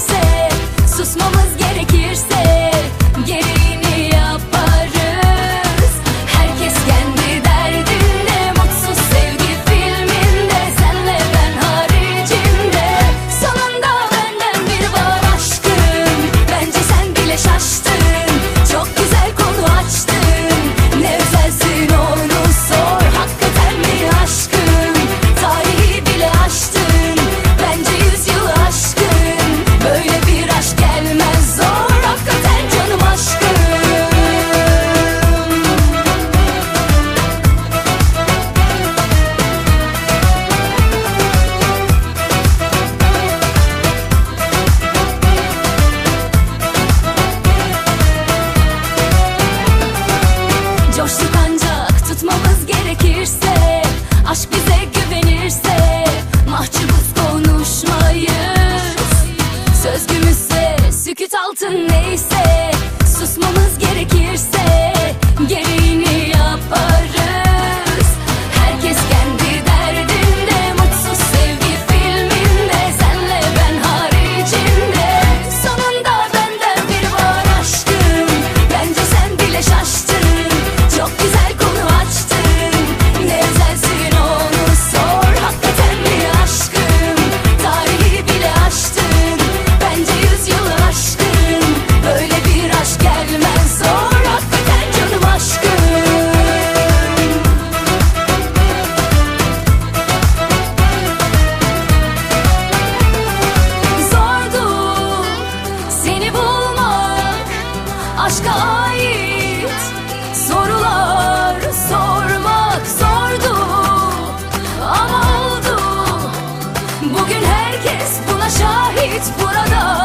kimse susmamı say. aşka ait sorular sormak zordu ama oldu. Bugün herkes buna şahit burada.